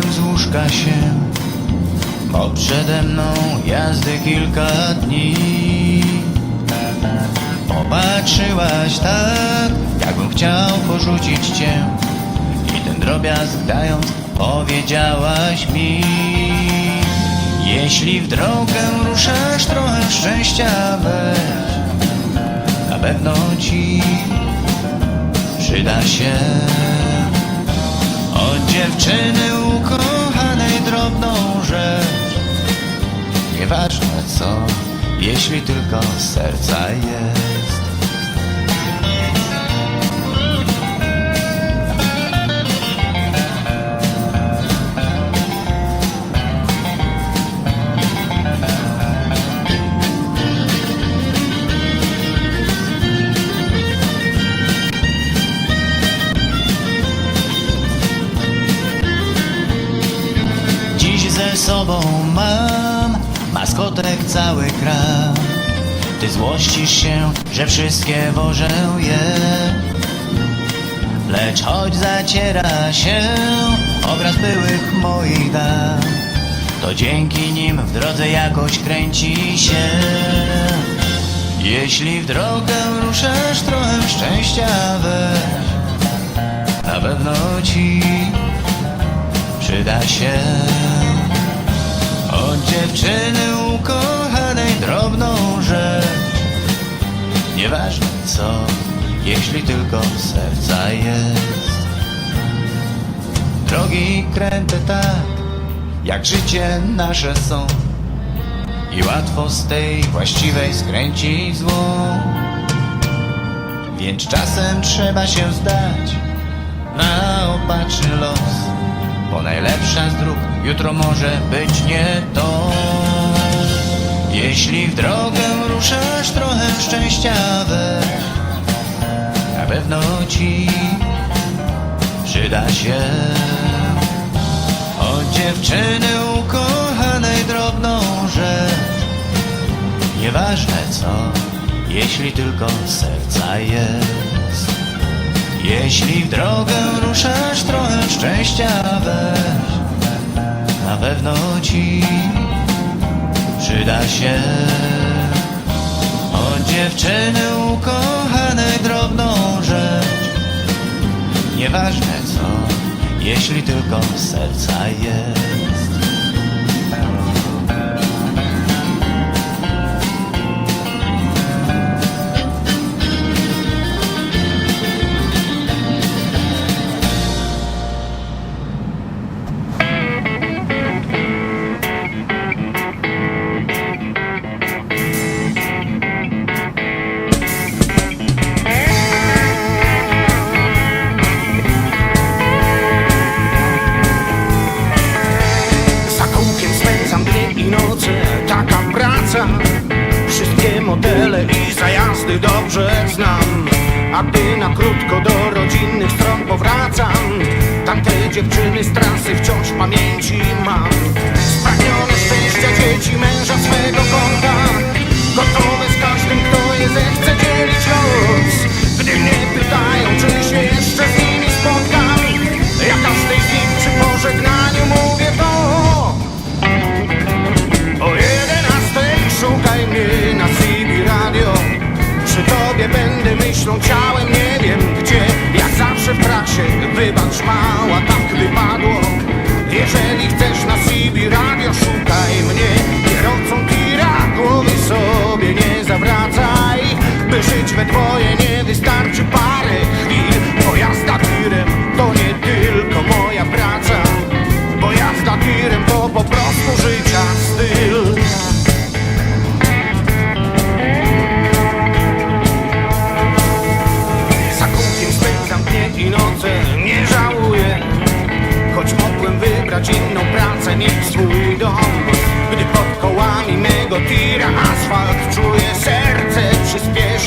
zerwałem z łóżka się. Bo przede mną jazdy kilka dni. Popatrzyłaś tak, jakbym chciał porzucić cię. I ten drobiazg dając powiedziałaś mi. Jeśli w drogę ruszasz trochę szczęścia weź. Na pewno ci przyda się dziewczyny ukochanej drobną rzecz. Nieważne co, jeśli tylko serca jest sobą mam maskotek cały kraj Ty złościsz się, że wszystkie wożę je. Lecz choć zaciera się obraz byłych moich dam To dzięki nim w drodze jakoś kręci się. Jeśli w drogę ruszasz trochę szczęścia weź Na pewno ci przyda się Nieważne co, jeśli tylko serca jest. Drogi kręte tak, jak życie nasze są. I łatwo z tej właściwej skręcić złą Więc czasem trzeba się zdać na opatrzny los Bo najlepsza z dróg jutro może być nie to Jeśli w drogę ruszasz trochę szczęścia weź. Na pewno ci przyda się. Od dziewczyny ukochanej drobną rzecz. Nieważne co, jeśli tylko serca jest. Jeśli w drogę ruszasz trochę szczęścia weź. Na pewno ci przyda się. Od dziewczyny ukochanej drobną rzecz. Nieważne co, jeśli tylko serca jest dobrze znam. A gdy na krótko do rodzinnych stron powracam Tamte dziewczyny z trasy wciąż w pamięci mam. Spragnione szczęścia dzieci, męża swego konta Gotowe z każdym, kto je zechce dzielić los. Gdy mnie pytają, czy Jeżeli chcesz na CB Radio, szukaj mnie. Kierowcą tira, głowy sobie nie zawracaj By żyć we dwoje nie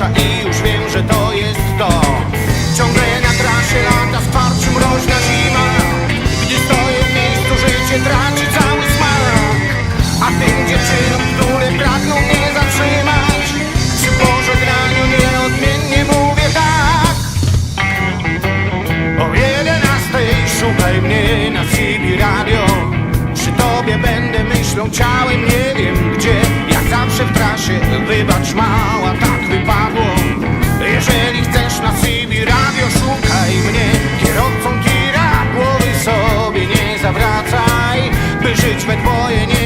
i już wiem, że to jest to. Ciągle na trasie lata, sparczy mroźna zima. Gdy stoję w miejscu, życie traci cały smak. A tym dziewczynom, które pragną mnie zatrzymać Przy pożegnaniu nieodmiennie mówię tak. O jedenastej szukaj mnie na CB Radio. Przy tobie będę myślą, ciałem nie wiem gdzie. Jak zawsze w trasie Wybacz mała na SIM i radio szukaj mnie. Kierowcą tira głowy sobie nie zawracaj By żyć we dwoje nie